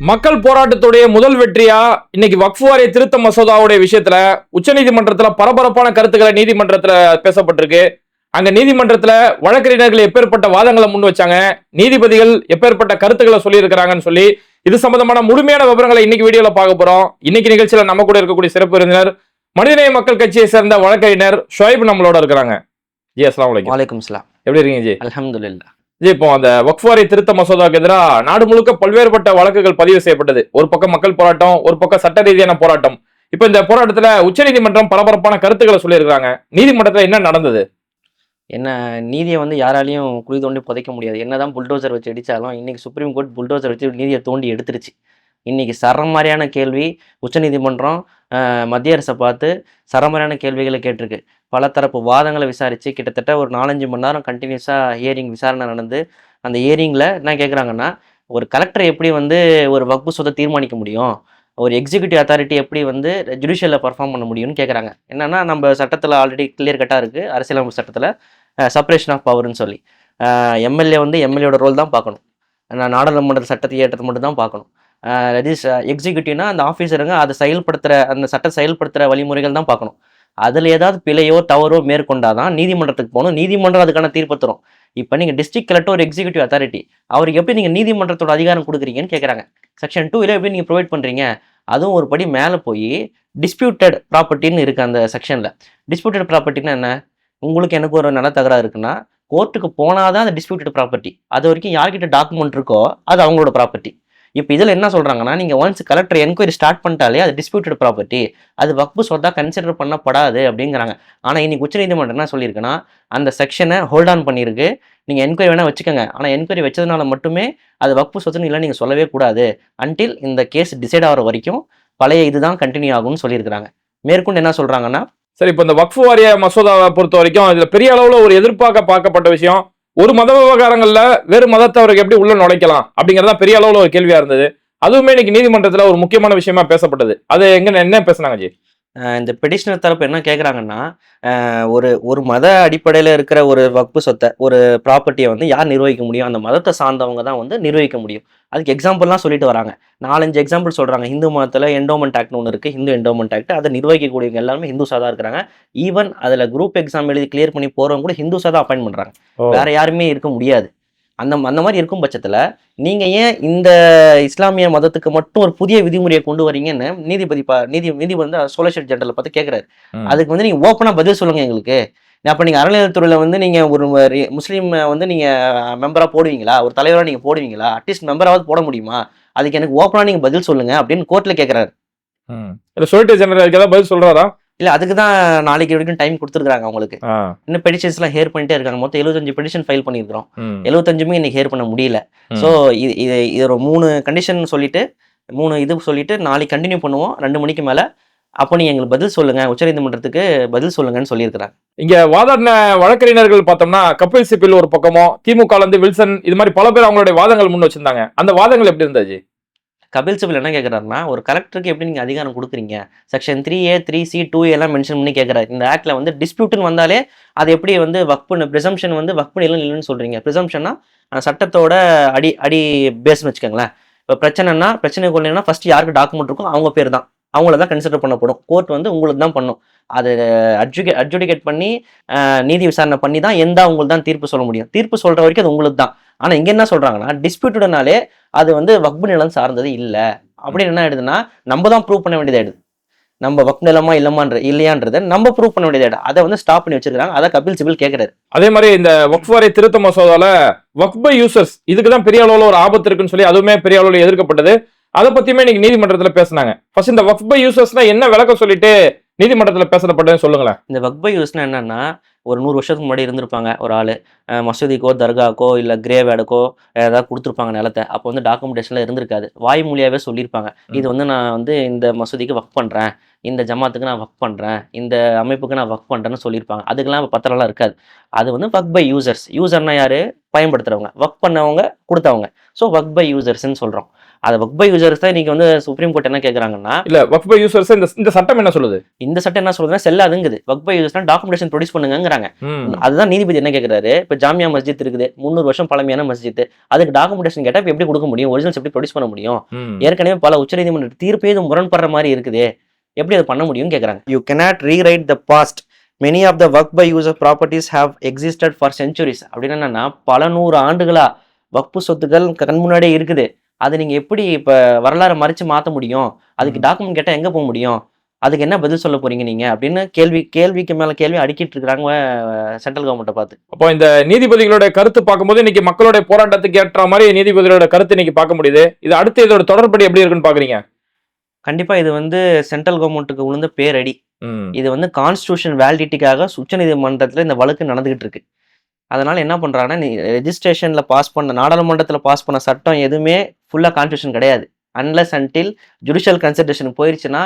மக்கள் போராட்டத்துடைய முதல் வெற்றியா? இன்னைக்கு வக்ஃப் வாரிய திருத்த மசோதாவுடைய விஷயத்துல உச்சநீதிமன்றத்துல பரபரப்பான கருத்துக்களை நீதிமன்றத்துல பேசப்பட்டிருக்கு. அங்க நீதிமன்றத்துல வழக்கறிஞர்கள் எப்பேற்பட்ட வாதங்களை முன் வச்சாங்க நீதிபதிகள் எப்பேற்பட்ட கருத்துக்களை சொல்லியிருக்கிறாங்கன்னு சொல்லி இது சம்பந்தமான முழுமையான விவரங்களை இன்னைக்கு வீடியோல பார்க்க போறோம். இன்னைக்கு நிகழ்ச்சியில நம்ம கூட இருக்கக்கூடிய சிறப்பு விருந்தினர் மனிதநேய மக்கள் கட்சியை சேர்ந்த வழக்கறிஞர் ஷுவைப் நம்மளோட இருக்கிறாங்க. ஜி அஸ்லாம் வலைக்கம் வலைக்கும் எப்படி இருக்கீங்க ஜி? அல்ஹம்துலில்லா ஜி இப்போ அந்த வக்ஃபாரி திருத்த மசோதாவுக்கு எதிராக நாடு முழுக்க பல்வேறுபட்ட வழக்குகள் பதிவு செய்யப்பட்டது. ஒரு பக்கம் மக்கள் போராட்டம் ஒரு பக்கம் சட்ட ரீதியான போராட்டம். இப்போ இந்த போராட்டத்தில் உச்சநீதிமன்றம் பரபரப்பான கருத்துக்களை சொல்லியிருக்காங்க நீதிமன்றத்தில் என்ன நடந்தது? என்ன நீதியை வந்து யாராலையும் குழி தோண்டி புதைக்க முடியாது. என்னதான் புல்டோசர் வச்சு அடித்தாலும் இன்னைக்கு சுப்ரீம் கோர்ட் புல்டோசர் வச்சு நீதியை தோண்டி எடுத்துருச்சு. இன்னைக்கு சரமாரியான கேள்வி உச்சநீதிமன்றம் மத்திய அரசை பார்த்து சரமரான கேள்விகளை கேட்டிருக்கு. பல தரப்பு வாதங்களை விசாரித்து கிட்டத்தட்ட ஒரு நாலஞ்சு மணி நேரம் கண்டினியூஸாக ஹியரிங் விசாரணை நடந்து அந்த ஹியரிங்கில் என்ன கேட்குறாங்கன்னா ஒரு கலெக்டர் எப்படி வந்து ஒரு வகுப்பு சொத்தை தீர்மானிக்க முடியும்? ஒரு எக்ஸிக்யூட்டிவ் அத்தாரிட்டி எப்படி வந்து ஜுடிஷியலில் பர்ஃபார்ம் பண்ண முடியும்னு கேட்குறாங்க. என்னென்னா நம்ம சட்டத்தில் ஆல்ரெடி கிளியர் கட்டாக இருக்குது அரசியலமைப்பு சட்டத்தில் செப்பரேஷன் ஆஃப் பவர்னு சொல்லி. எம்எல்ஏ வந்து எம்எல்ஏட ரோல் தான் பார்க்கணும். நான் நாடாளுமன்ற சட்டத்தை ஏற்றது மட்டும் தான் பார்க்கணும். ரெஜிஸ் எக்ஸிக்யூட்டிவ்னா அந்த ஆஃபீஸருங்க அதை செயல்படுத்துகிற அந்த சட்டம் செயல்படுத்துகிற வழிமுறைகள் தான் பார்க்கணும். அதில் ஏதாவது பிழையோ தவறோ மேற்கொண்டாதான் நீதிமன்றத்துக்கு போகணும். நீதிமன்றம் அதுக்கான தீர்ப்பு தரும். இப்போ நீங்கள் டிஸ்ட்ரிக்ட் கலெக்டர் ஒரு எக்ஸிக்யூட்டிவ் அத்தாரிட்டி அவருக்கு எப்படி நீங்கள் நீதிமன்றத்தோட அதிகாரம் கொடுக்குறீங்கன்னு கேட்குறாங்க செக்ஷன் டூ எப்படி நீங்கள் ப்ரொவைட் பண்ணுறீங்க அதுவும் ஒரு படி மேலே போய் டிஸ்பியூட்டட் ப்ராப்பர்ட்டின்னு இருக்குது அந்த செக்ஷனில் டிஸ்பியூட்டட் ப்ராப்பர்ட்டினா என்ன? உங்களுக்கு எனக்கு ஒரு நல்ல தகராறு இருக்குன்னா கோர்ட்டுக்கு போனால் தான் அந்த டிஸ்பியூட்டட் ப்ராப்பர்ட்டி அது வரைக்கும் யார்கிட்ட டாக்குமெண்ட் இருக்கோ அது அவங்களோட ப்ராப்பர்ட்டி இப்போ இதில் என்ன சொல்கிறாங்கன்னா நீங்கள் ஒன்ஸ் கலெக்டர் என்கொயரி ஸ்டார்ட் பண்ணிட்டாலே அது டிஸ்பியூட்டட் ப்ராப்பர்ட்டி அது வக்பு சொத்தா கன்சிடர் பண்ணப்படாது அப்படிங்கிறாங்க. ஆனால் இன்னைக்கு உச்சநீதிமன்றம் என்ன சொல்லியிருக்குன்னா அந்த செக்ஷனை ஹோல்ட் ஆன் பண்ணியிருக்கு. நீங்கள் என்கொயரி வேணால் வச்சுக்கோங்க. ஆனால் என்கொயரி வச்சதுனால மட்டுமே அது வக்பு சொத்துன்னு இல்லை நீங்கள் சொல்லவே கூடாது. அன்டில் இந்த கேஸ் டிசைட் ஆகிற வரைக்கும் பழைய இதுதான் கண்டினியூ ஆகும்னு சொல்லியிருக்கிறாங்க. மேற்கொண்டு என்ன சொல்கிறாங்கன்னா சரி இப்போ இந்த வக்ஃபு வாரிய மசோதாவை பொறுத்த வரைக்கும் இதில் பெரிய அளவில் ஒரு எதிர்பார்க்க பார்க்கப்பட்ட விஷயம். ஒரு மத விவகாரங்கள்ல வேறு மதத்தவருக்கு எப்படி உள்ள நுழைக்கலாம் அப்படிங்கறதா பெரிய அளவுல ஒரு கேள்வியா இருந்தது. அதுவுமே இன்னைக்கு நீதிமன்றத்துல ஒரு முக்கியமான விஷயமா பேசப்பட்டது. அது எங்க என்ன பேசுனாங்க ஜி? இந்த பெடிஷனர் தரப்பு என்ன கேட்குறாங்கன்னா ஒரு ஒரு மத அடிப்படையில் இருக்கிற ஒரு வக்பு சொத்தை ஒரு ப்ராப்பர்ட்டியை வந்து யார் நிர்வகிக்க முடியும்? அந்த மதத்தை சார்ந்தவங்க தான் வந்து நிர்வகிக்க முடியும். அதுக்கு எக்ஸாம்பிள்லாம் சொல்லிட்டு வராங்க. நாலஞ்சு எக்ஸாம்பிள் சொல்கிறாங்க இந்து மதத்தில் என்டோமெண்ட் ஆக்ட்னு ஒன்று இருக்குது ஹிந்து என்டோமெண்ட் ஆக்ட் அதை நிர்வகிக்கக்கூடியவங்க எல்லாருமே ஹிந்துஸாக தான் இருக்கிறாங்க. ஈவன் அதில் குரூப் எக்ஸாம் எழுதி கிளியர் பண்ணி போகிறவங்க கூட ஹிந்துஸாக தான் அப்பாயின் பண்ணுறாங்க வேற யாருமே இருக்க முடியாது. அந்த அந்த மாதிரி இருக்கும் பட்சத்தில் நீங்கள் ஏன் இந்த இஸ்லாமிய மதத்துக்கு மட்டும் ஒரு புதிய விதிமுறையை கொண்டு வரீங்கன்னு நீதிபதி பா நீதி நீதிபதி வந்து சோலேஷர் ஜெனரல் பார்த்து கேட்குறாரு. அதுக்கு வந்து நீங்கள் ஓப்பனாக பதில் சொல்லுங்க எங்களுக்கு. அப்போ நீங்கள் அறநிலையத்துறையில் வந்து நீங்கள் ஒரு முஸ்லீம் வந்து நீங்கள் மெம்பராக போடுவீங்களா? ஒரு தலைவராக நீங்கள் போடுவீங்களா? அட்லீஸ்ட் மெம்பராவது போட முடியுமா? அதுக்கு எனக்கு ஓப்பனாக நீங்கள் பதில் சொல்லுங்க அப்படின்னு கோர்ட்டில் கேட்குறாரு இல்ல சொல்லிட்டு ஜெனரலுக்கு ஏதாவது பதில் சொல்றாரா? இல்லை அதுக்கு தான் நாளைக்கு வரைக்கும் டைம் கொடுத்துருக்காங்க அவங்களுக்கு. இன்னும் பெடிஷன்ஸ்லாம் ஹேர் பண்ணிட்டே இருக்காங்க. மொத்தம் எழுபத்தஞ்சு பெடிஷன் ஃபைல் பண்ணியிருக்கிறோம். ம், எழுபத்தஞ்சுமே இன்னைக்கு ஹேர் பண்ண முடியல. ஸோ இது இது இது ஒரு மூணு கண்டிஷன் சொல்லிட்டு மூணு இது சொல்லிட்டு நாளைக்கு கண்டினியூ பண்ணுவோம். ரெண்டு மணிக்கு மேலே. அப்போ நீங்கள் எங்களுக்கு பதில் சொல்லுங்க. உச்சநீதிமன்றத்துக்கு பதில் சொல்லுங்கன்னு சொல்லியிருக்கிறாங்க. இங்க வாதாடின வழக்கறிஞர்கள் பார்த்தோம்னா கபில் சிபில் ஒரு பக்கமோ திமுக இருந்து வில்சன் இது மாதிரி பல பேர் அவங்களுடைய வாதங்கள் முன் வச்சிருந்தாங்க. அந்த வாதங்கள் எப்படி இருந்துச்சு கபில் சிபில் என்ன கேட்குறாருன்னா ஒரு கலெக்டருக்கு எப்படி நீங்கள் அதிகாரம் கொடுக்குறீங்க? Section three A three C two எல்லாம் மென்ஷன் பண்ணி கேட்குறாரு இந்த ஆக்டில் வந்து டிஸ்பியூட்னு வந்தாலே அது எப்படி வந்து வக்புன்னு ப்ரிசம்ஷன் வந்து வக்பு இல்லை இல்லைன்னு சொல்கிறீங்க ப்ரிசம்ஷன்னா சட்டத்தோட அடி அடி பேஸ்னு வச்சுக்கோங்களேன். இப்போ பிரச்சனைனா பிரச்சனை கொள்ளனா ஃபர்ஸ்ட் யாருக்கு டாக்குமெண்ட் இருக்கோ அவங்க பேர் தான். அவங்கள தான் கன்சிடர் பண்ணப்படும். கோர்ட் வந்து உங்களுக்கு தான் பண்ணும். அது அட்ஜுகே அட்ஜுடிகேட் பண்ணி நீதி விசாரணை பண்ணி தான் எந்த உங்களுக்கு தான் தீர்ப்பு சொல்ல முடியும். தீர்ப்பு சொல்கிற வரைக்கும் அது உங்களுக்கு தான். ஆனால் இங்கே என்ன சொல்கிறாங்கன்னா டிஸ்பியூட்டட்னாலே அது வந்து வக்பு நிலம் சார்ந்தது இல்லை. அப்படின்னு என்ன ஆயிடுதுன்னா நம்ம தான் ப்ரூவ் பண்ண வேண்டியதாயிடுது. நம்ம வக் நிலமா இல்லமான்ற இல்லையான்றத நம்ம ப்ரூவ் பண்ண வேண்டியதாயிடும் அதை வந்து ஸ்டாப் பண்ணி வச்சிருக்காங்க அதை கபில் சிபில் கேட்கிறாரு அதே மாதிரி இந்த வக்ஃப் வாரிய திருத்த மசோதால வக்ப யூசர்ஸ் இதுக்கு தான் பெரிய அளவில் ஒரு ஆபத்து இருக்குன்னு சொல்லி அதுவுமே பெரிய அளவில் எதிர்க்கப்பட்டது. அதை பத்தியுமே இன்னைக்கு நீதிமன்றத்தில் பேசுனாங்க. ஃபர்ஸ்ட் இந்த வக்ப யூசர்ஸ்னா என்ன விளக்கம் சொல்லிட்டு நீதிமன்றத்துல பேசப்பட்டதுன்னு சொல்லுங்களேன். இந்த வக்பை யூஸ்னா என்னன்னா ஒரு நூறு வருஷத்துக்கு முன்னாடி இருந்திருப்பாங்க ஒரு ஆள். மசூதிக்கோ தர்காக்கோ இல்லை கிரேவேடுக்கோ ஏதாவது கொடுத்துருப்பாங்க நிலத்தை. அப்போ வந்து டாக்குமெண்டேஷனில் இருந்திருக்காது. வாய் மொழியாகவே சொல்லியிருப்பாங்க. இது வந்து நான் வந்து இந்த மசூதிக்கு ஒர்க் பண்ணுறேன் இந்த ஜமாத்துக்கு நான் ஒர்க் பண்ணுறேன் இந்த அமைப்புக்கு நான் ஒர்க் பண்ணுறேன்னு சொல்லியிருப்பாங்க. அதுக்கெல்லாம் இப்போ பத்திரம்லாம் இருக்காது. அது வந்து ஒர்க் பை யூசர்ஸ் யூசர்னா யார்? பயன்படுத்துகிறவங்க ஒர்க் பண்ணவங்க கொடுத்தவங்க. ஸோ ஒர்க் பை யூசர்ஸ்ன்னு சொல்கிறோம் அது ஒர்க் பை யூசர்ஸ் தான் இன்றைக்கி வந்து சுப்ரீம் கோர்ட் என்ன கேட்குறாங்கன்னா இல்ல வக்ஃப் பை யூசர்ஸ் இந்த இந்த சட்டம் என்ன சொல்லுது? இந்த சட்டம் என்ன சொல்றதுன்னா செல்லாதுங்குது. ஒர்க் பை யூசர்ஸ்னா டாக்குமெண்டேஷன் ப்ரொடியூஸ் பண்ணுங்கங்கிறாங்க. ம். அதுதான் நீதிபதி என்ன கேட்குறாரு இப்போ ஜாமியா மஸ்ஜித் இருக்குது முந்நூறு வருஷம் பழமையான மஸ்ஜித். அதுக்கு டாக்குமெண்டேஷன் கேட்டால் இப்போ எப்படி கொடுக்க முடியும்? ஒரிஜினல்ஸ் எப்படி ப்ரொடியூஸ் பண்ண முடியும். ஏற்கனவே பல உச்சநீதிமன்ற தீர்ப்பே இது முரண்படுற மாதிரி இருக்குது. எப்படி அதை பண்ண முடியும் கேட்குறாங்க you cannot rewrite the past many of the work by user properties have existed for centuries அப்படின்னு என்னன்னா பல நூறு ஆண்டுகளா வக்பு சொத்துக்கள் கண் முன்னாடியே இருக்குது. அதை நீங்கள் எப்படி இப்போ வரலாறு மறைச்சு மாற்ற முடியும்? அதுக்கு டாக்குமெண்ட் கேட்டால் எங்கே போக முடியும்? அதுக்கு என்ன பதில் சொல்ல போறீங்க நீங்க? அப்படின்னு கேள்வி கேள்விக்கு மேல கேள்வி அடிக்கிட்டு இருக்காங்க சென்ட்ரல் கவர்மெண்ட்டை பார்த்து. அப்போ இந்த நீதிபதிகளோட கருத்து பார்க்கும்போது இன்னைக்கு மக்களுடைய போராட்டத்துக்கு ஏற்ற மாதிரி நீதிபதிகளோட கருத்து இன்னைக்கு பார்க்க முடியுது. இது அடுத்து இதோட தொடர்படி எப்படி இருக்குன்னு பாக்குறீங்க? கண்டிப்பா இது வந்து சென்ட்ரல் கவர்மெண்ட்டுக்கு விழுந்த பேரடி. இது வந்து கான்ஸ்டியூஷன் வேலிடிட்டிக்காக உச்சநீதிமன்றத்தில் இந்த வழக்கு நடந்துகிட்டு இருக்கு. அதனால என்ன பண்றாங்கன்னா நீ ரெஜிஸ்ட்ரேஷன்ல பாஸ் பண்ண நாடாளுமன்றத்தில் பாஸ் பண்ண சட்டம் எதுவுமே ஃபுல்லா கான்ஸ்டியூஷன் கிடையாது. அன்லஸ் அன்டில் ஜுடிஷியல் கன்சல்டேஷன் போயிருச்சுன்னா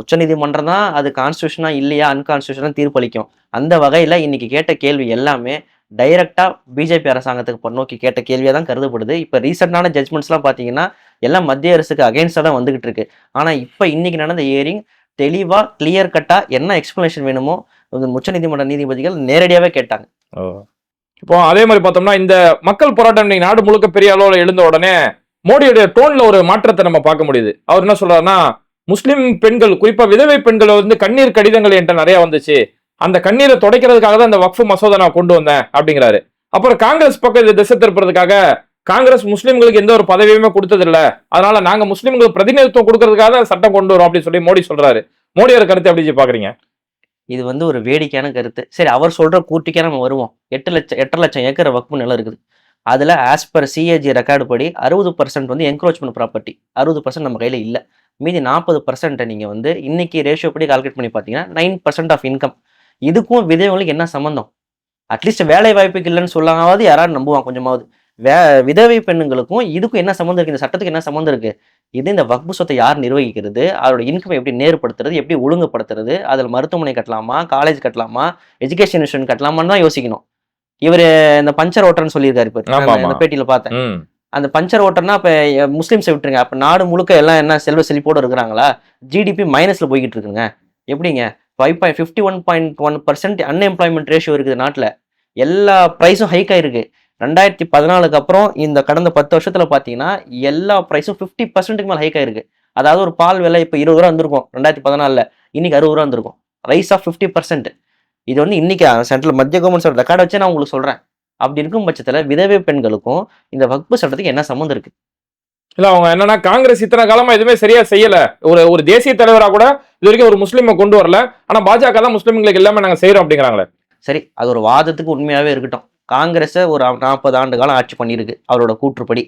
உச்சநீதிமன்றம் தான் அது கான்ஸ்டியூஷனா இல்லையா அன்கான்ஸ்டியூஷனா தீர்ப்பளிக்கும். அந்த வகையில் இன்னைக்கு கேட்ட கேள்வி எல்லாமே டைரக்டா பிஜேபி அரசாங்கத்துக்கு நோக்கி கேட்ட கேள்வியாக தான் கருதப்படுது. இப்போ ரீசெண்டான ஜட்மெண்ட்ஸ்லாம் பார்த்தீங்கன்னா எல்லாம் மத்திய அரசுக்கு அகைன்ஸ்டாக தான் வந்துகிட்டு இருக்கு. ஆனால் இப்போ இன்னைக்கு நடந்த ஹியரிங் தெளிவாக கிளியர் கட்டாக என்ன எக்ஸ்பிளனேஷன் வேணுமோ அது உச்சநீதிமன்ற நீதிபதிகள் நேரடியாகவே கேட்டாங்க. இப்போ அதே மாதிரி பார்த்தோம்னா இந்த மக்கள் போராட்டம் இன்னைக்கு நாடு முழுக்க பெரிய அளவில் எழுந்த உடனே மோடியுடைய டோன்ல ஒரு மாற்றத்தை நம்ம பார்க்க முடியுது. அவர் என்ன சொல்றாருன்னா முஸ்லிம் பெண்கள் குறிப்பா விதவை பெண்கள் வந்து கண்ணீர் கடிதங்கள் என்கிட்ட நிறைய வந்துச்சு. அந்த கண்ணீரை துடைக்கிறதுக்காக தான் இந்த வக்ஃபு மசோதா நான் கொண்டு வந்தேன் அப்படிங்கிறாரு. அப்புறம் காங்கிரஸ் பக்கம் இதை திசை திருப்புறதுக்காக காங்கிரஸ் முஸ்லீம்களுக்கு எந்த ஒரு பதவியுமே கொடுத்ததில்ல. அதனால நாங்க முஸ்லீம்களுக்கு பிரதிநிதித்துவம் கொடுக்கறதுக்காக தான் சட்டம் கொண்டு வரோம் அப்படின்னு சொல்லி மோடி சொல்றாரு. மோடியோட கருத்து எப்படி பாக்குறீங்க? இது வந்து ஒரு வேடிக்கையான கருத்து. சரி அவர் சொல்ற கூட்டிக்கே நம்ம வருவோம். எட்டு லட்சம் எட்டரை லட்சம் ஏக்கர் வக்பு நிலம் இருக்குது. அதுல ஆஸ் பர் சிஏஜி ரெக்கார்டு படி அறுபது பர்சன்ட் வந்து என்க்ரோச்மெண்ட் ப்ராப்பர்ட்டி அறுபது பர்சன்ட் நம்ம கையில இல்ல. மீதி நாற்பது பர்சன்ட்டை நீங்க வந்து இன்னைக்கு ரேஷியோ படி கால்குலேட் பண்ணி பார்த்தீங்கன்னா நைன் பர்சன்ட் ஆஃப் இன்கம் இதுக்கும் விதவங்களுக்கு என்ன சம்மந்தம் அட்லீஸ்ட் வேலை வாய்ப்புக்கு இல்லைன்னு சொல்லாவது யாராவது நம்புவான் கொஞ்சமாவது. வே விதவை பெண்ணுங்களுக்கும் இதுக்கும் என்ன சம்மந்தம் இருக்கு? இந்த சட்டத்துக்கு என்ன சம்மந்தம் இருக்கு? இது இந்த வக்பு சொத்தை யார் நிர்வகிக்கிறது? அதோட இன்கம் எப்படி நேர்படுத்துறது? எப்படி ஒழுங்குபடுத்துறது? அதில் மருத்துவமனை கட்டலாமா? காலேஜ் கட்டலாமா? எஜுகேஷன் இன்ஸ்டியூஷன் கட்டலாமான்னு தான் யோசிக்கணும். இவர் இந்த பஞ்சர் ஓட்டர்னு சொல்லியிருக்காரு இப்போ. இந்த பேட்டியில் பார்த்தேன். அந்த பஞ்சர் ஓட்டர்னா இப்போ முஸ்லீம்ஸை விட்டுருங்க. அப்போ நாடு முழுக்க எல்லாம் என்ன செல்வ செழிப்போடு இருக்கிறாங்களா? ஜிடிபி மைனஸில் போய்கிட்டு இருக்குங்க எப்படிங்க? Five point fifty one point one percent unemployment ratio இருக்குது நாட்டில். எல்லா ப்ரைஸும் ஹைக் ஆயிருக்கு. ரெண்டாயிரத்தி பதினாலுக்கு அப்புறம் இந்த கடந்த பத்து வருஷத்துல பார்த்தீங்கன்னா எல்லா ப்ரைஸும் ஃபிஃப்டி பர்சன்ட்டுக்கு மேலே ஹைக் ஆயிருக்கு. அதாவது ஒரு பால் விலை இப்போ இருபது ரூபா வந்திருக்கும் ரெண்டாயிரத்தி பதினாலில். இன்னைக்கு அறுபது ரூபா வந்திருக்கும். ரைஸ் ஆஃப் ஃபிஃப்டி பர்சன்ட் இது வந்து இன்னைக்கு சென்ட்ரல் மத்திய கவர்மெண்ட் ரெக்கார்டு வச்சு நான் உங்களுக்கு சொல்றேன். அப்படி இருக்கும் பட்சத்தில் விதவை பெண்களுக்கும் இந்த வக்பு சட்டத்துக்கு என்ன சம்மந்தம் இருக்கு? இல்ல அவங்க என்னன்னா காங்கிரஸ் இத்தனை காலமா எதுவுமே சரியா செய்யல. ஒரு ஒரு தேசிய தலைவரா கூட இது வரைக்கும் ஒரு முஸ்லீமை கொண்டு வரல. ஆனா பாஜக தான் முஸ்லீம்களுக்கு எல்லாமே நாங்க செய்யறோம் அப்படிங்கிறாங்களே. சரி அது ஒரு வாதத்துக்கு உண்மையாகவே இருக்கட்டும். காங்கிரஸை ஒரு நாற்பது ஆண்டு காலம் ஆட்சி பண்ணியிருக்கு அவரோட கூற்றுப்படி.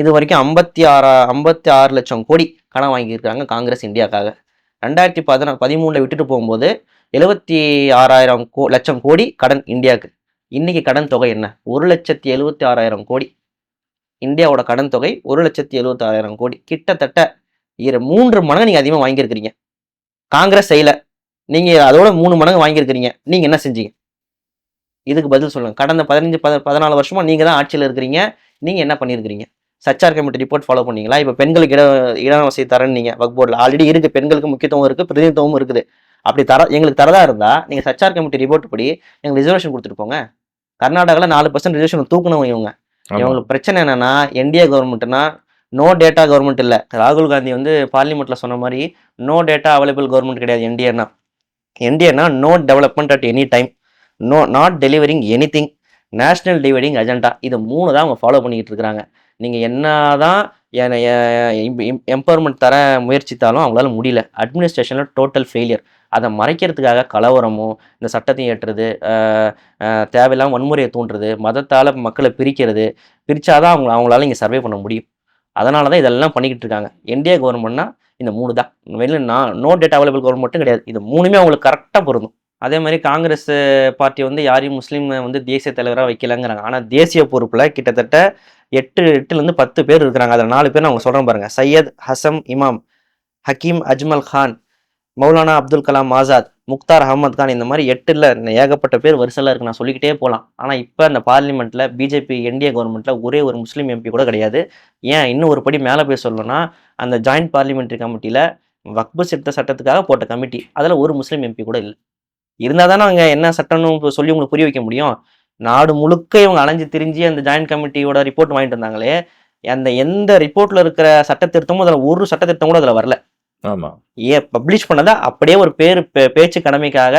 இது வரைக்கும் ஐம்பத்தி ஆறா ஐம்பத்தி ஆறு லட்சம் கோடி கடன் வாங்கியிருக்காங்க காங்கிரஸ் இந்தியாக்காக ரெண்டாயிரத்தி பதினா பதிமூணில் விட்டுட்டு போகும்போது எழுபத்தி ஆறாயிரம் கோ லட்சம் கோடி கடன் இந்தியாவுக்கு. இன்னைக்கு கடன் தொகை என்ன? ஒரு லட்சத்தி எழுபத்தி ஆறாயிரம் கோடி. இந்தியாவோட கடன் தொகை ஒரு லட்சத்தி எழுபத்தி ஆறாயிரம் கோடி. கிட்டத்தட்ட இரு மூன்று மடங்கு நீங்கள் அதிகமாக வாங்கியிருக்கிறீங்க. காங்கிரஸ் செய்யலை. நீங்கள் அதோட மூணு மடங்கு வாங்கியிருக்கிறீங்க. நீங்கள் என்ன செஞ்சீங்க? இதுக்கு பதில் சொல்லுங்க கடந்த பதினஞ்சு பத பதினாலு வருஷமா நீங்க தான் ஆட்சியில் இருக்கிறீங்க. நீங்க என்ன பண்ணியிருக்கிறீங்க? சச்சார் கமிட்டி ரிப்போர்ட் ஃபாலோ பண்ணீங்களா? இப்போ பெண்களுக்கு இட இட வசதி தரேன்னு நீங்க வக் போர்டில் ஆல்ரெடி இருக்கு. பெண்களுக்கு முக்கியத்துவம் இருக்கு பிரதிநிதித்துவமும் இருக்குது. அப்படி தர எங்களுக்கு தரதா இருந்தா நீங்க சச்சார் கமிட்டி ரிப்போர்ட் படி எங்களுக்கு ரிசர்வேஷன் கொடுத்துட்டு போங்க. கர்நாடகாவில் நாலு பர்சன்ட் ரிசர்வேஷன் தூக்கணும் இவங்க. இவங்களுக்கு பிரச்சனை என்னன்னா என்டிஏ கவர்மெண்ட்னா நோ டேட்டா கவர்மெண்ட் இல்லை. ராகுல் காந்தி வந்து பார்லிமெண்ட்ல சொன்ன மாதிரி நோ டேட்டா அவைலபிள் கவர்மெண்ட் கிடையாது. என்டிஏனா என்டிஏனா no development at any time no not delivering anything national dividing agenda இது மூணு தான் அவங்க ஃபாலோ பண்ணிக்கிட்டு இருக்கிறாங்க. நீங்கள் என்ன தான் என்னை எம்பவர்மெண்ட் தர முயற்சித்தாலும் அவங்களால முடியல. அட்மினிஸ்ட்ரேஷனில் டோட்டல் ஃபெயிலியர் அதை மறைக்கிறதுக்காக கலவரமும் இந்த சட்டத்தை ஏற்றுறது தேவையில்லாம வன்முறையை தூண்டுறது மதத்தால் மக்களை பிரிக்கிறது பிரித்தாதான் அவங்க அவங்களால இங்கே சர்வே பண்ண முடியும். அதனால தான் இதெல்லாம் பண்ணிக்கிட்டு இருக்காங்க. என்டிஏ கவர்மெண்ட்னா இந்த மூணு தான். வெளியில் நான் நோ டேட்டா அவைலபிள் கவர்மெண்ட்டும் கிடையாது. இது மூணுமே அவங்களுக்கு கரெக்டாக பொருந்தும். அதே மாதிரி காங்கிரஸ் பார்ட்டி வந்து யாரையும் முஸ்லீம் வந்து தேசிய தலைவராக வைக்கலங்கிறாங்க. ஆனால் தேசிய பொறுப்பில் கிட்டத்தட்ட எட்டு எட்டுலேருந்து பத்து பேர் இருக்கிறாங்க. அதில் நாலு பேர் அவங்க சொல்கிறேன் பாருங்கள் சையத் ஹசம் இமாம் ஹக்கீம் அஜ்மல் கான் மௌலானா அப்துல் கலாம் ஆசாத் முக்தார் அகமது கான் இந்த மாதிரி எட்டில் ஏகப்பட்ட பேர் வரிசையில் இருக்கு. நான் சொல்லிக்கிட்டே போகலாம் ஆனால் இப்போ அந்த பார்லிமெண்ட்டில் பிஜேபி என்டிஏ கவர்மெண்ட்டில் ஒரே ஒரு முஸ்லீம் எம்பி கூட கிடையாது. ஏன் இன்னும் ஒரு படி மேலே போய் சொல்லணும்னா அந்த ஜாயிண்ட் பார்லிமெண்ட்ரி கமிட்டியில் வக்பு சித்த சட்டத்துக்காக போட்ட கமிட்டி அதில் ஒரு முஸ்லீம் எம்பி கூட இல்லை. இருந்தால் தானே அவங்க என்ன சட்டம்னு சொல்லி உங்களுக்கு புரிய வைக்க முடியும்? நாடு முழுக்க இவங்க அலைஞ்சு திரிஞ்சு அந்த ஜாயிண்ட் கமிட்டியோட ரிப்போர்ட் வாங்கிட்டு வந்தாங்களே அந்த எந்த ரிப்போர்ட்ல இருக்கிற சட்ட திருத்தமும் அதில் ஒரு சட்ட திருத்தம் கூட அதில் வரல. ஆமா. ஏ பப்ளிஷ் பண்ணதை? அப்படியே ஒரு பேர் பேச்சு கடமைக்காக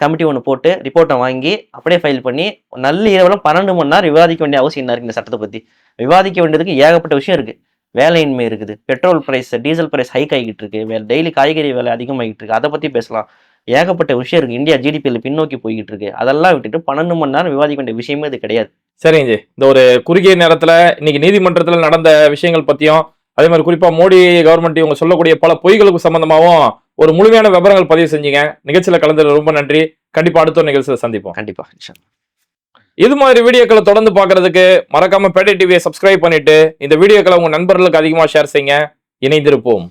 கமிட்டி ஒன்று போட்டு ரிப்போர்ட்டை வாங்கி அப்படியே ஃபைல் பண்ணி நல்ல இரவுல பன்னெண்டு மணி நேரம் விவாதிக்க வேண்டிய அவசியம் என்ன இருக்கு இந்த சட்டத்தை பற்றி விவாதிக்க வேண்டியதுக்கு ஏகப்பட்ட விஷயம் இருக்கு. வேலையின்மை இருக்குது. Petrol price diesel price hike ஆகிட்டு இருக்கு. டெய்லி காய்கறி விலை அதிகமாகிட்டு இருக்கு. அதை பற்றி பேசலாம். ஏகப்பட்ட விஷயம் இருக்கு. இந்தியா ஜிடிபியில் பின்னோக்கி போய்கிட்டு இருக்கு அதெல்லாம் விட்டுட்டு பன்னெண்டு மணி நேரம் விவாதிக்க வேண்டிய விஷயமே இது கிடையாது. சரிங்க இந்த ஒரு குறுகிய நேரத்துல இன்னைக்கு நீதிமன்றத்துல நடந்த விஷயங்கள் பத்தியும் அதே மாதிரி குறிப்பா மோடி கவர்மெண்ட் இவங்க சொல்லக்கூடிய பல பொய்களுக்கு சம்பந்தமாவும் ஒரு முழுமையான விவரங்கள் பதிவு செஞ்சீங்க. நிகழ்ச்சியில கலந்தது ரொம்ப நன்றி. கண்டிப்பா அடுத்த ஒரு நிகழ்ச்சியில சந்திப்போம். கண்டிப்பா இன்ஷா அல்லாஹ். இது மாதிரி வீடியோக்களை தொடர்ந்து பார்க்கிறதுக்கு மறக்காம பேட்டை டிவியை சப்ஸ்கிரைப் பண்ணிட்டு இந்த வீடியோக்களை உங்க நண்பர்களுக்கு அதிகமா ஷேர் செய்யுங்க. இணைந்திருப்போம்.